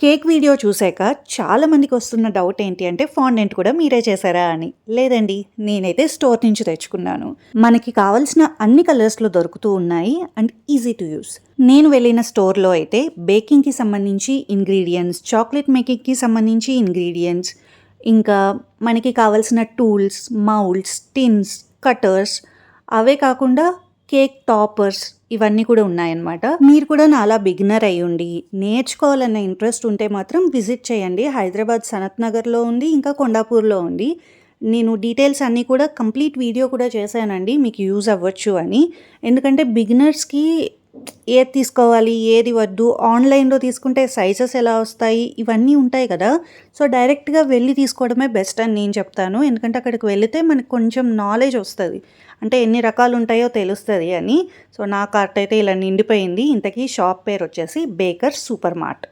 Cake video చూశాక చాలా మందికి వస్తున్న డౌట్ ఏంటి అంటే ఫాండెంట్ కూడా మీరే చేశారా అని. లేదండి నేనైతే స్టోర్ నుంచి తెచ్చుకున్నాను. మనకి కావాల్సిన అన్ని కలర్స్లో దొరుకుతూ ఉన్నాయి అండ్ ఈజీ టు యూస్. నేను వెళ్ళిన స్టోర్లో అయితే బేకింగ్కి సంబంధించి ఇంగ్రీడియంట్స్ చాక్లెట్ మేకింగ్కి సంబంధించి ఇంగ్రీడియంట్స్ ఇంకా మనకి కావాల్సిన టూల్స్ మౌల్డ్స్ టిన్స్ కటర్స్ అవే కాకుండా కేక్ టాపర్స్ ఇవన్నీ కూడా ఉన్నాయన్నమాట. మీరు కూడా నాలా బిగినర్ అయ్యుండి నేర్చుకోవాలన్న ఇంట్రెస్ట్ ఉంటే మాత్రం విజిట్ చేయండి. హైదరాబాద్ సనత్ నగర్లో ఉంది ఇంకా కొండాపూర్లో ఉంది. నేను డీటెయిల్స్ అన్నీ కూడా కంప్లీట్ వీడియో కూడా చేశానండి మీకు యూజ్ అవ్వచ్చు అని. ఎందుకంటే బిగినర్స్కి ఏది తీసుకోవాలి ఏది వద్దు ఆన్లైన్లో తీసుకుంటే సైజెస్ ఎలా వస్తాయి ఇవన్నీ ఉంటాయి కదా. సో డైరెక్ట్గా వెళ్ళి తీసుకోవడమే బెస్ట్ అని నేను చెప్తాను. ఎందుకంటే అక్కడికి వెళితే మనకు కొంచెం నాలెడ్జ్ వస్తుంది. అంటే ఎన్ని రకాలు ఉంటాయో తెలుస్తుంది అని. సో నా కార్ట్ అయితే ఇలా నిండిపోయింది. ఇంతకీ షాప్ పేరు వచ్చేసి బేకర్ సూపర్ మార్ట్